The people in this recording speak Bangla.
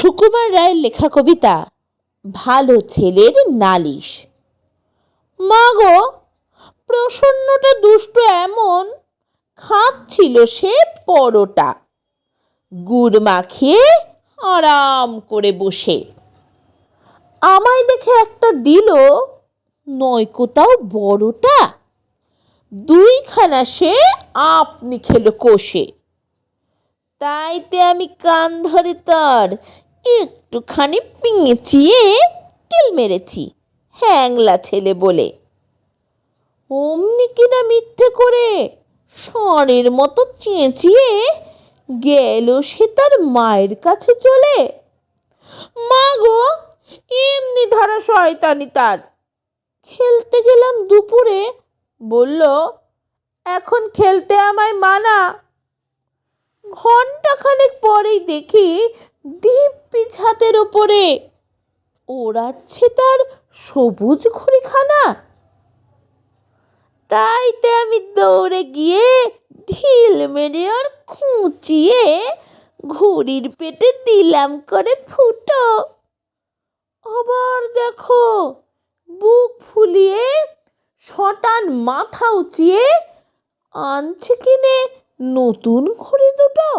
সুকুমার রায়ের লেখা কবিতা, ভালো ছেলের নালিশ মা গো, প্রসন্নটা দুষ্ট এমন খাচ্ছিল সে পরোটা। গুড় মাখিয়ে আরাম করে বসে। আমায় দেখে একটা দিল নয়কোতাও বড়টা। দুইখানা সে আপনি খেলো কষে। তাইতে আমি কান ধরে তার একটুখানি পিঁচিয়ে কিল মেরেছি, হ্যাংলা ছেলে বলে। অমনি কিনা মিথ্যে করে ষাঁড়ের মতো চেঁচিয়ে গেল সে তার মায়ের কাছে চলে। মা গো, এমনি ধারা শয়তানি তার। খেলতে গেলাম দুপুরে, বলল, এখন খেলতে আমায় মানা। ঘন্টাখানেক পরেই দেখি দিব্যি ছাদের ওপরে। ওড়াচ্ছে তার সবুজ ঘুড়িখানা। তাইতে আমি দৌড়ে গিয়ে ঢিল মেরে আর খুঁচিয়ে ঘুড়ির পেটে দিলাম করে ফুটো। আবার দেখো, বুক ফুলিয়ে শটান মাথা উঁচিয়ে আনছে কিনে নতুন ঘড়ি দুটো।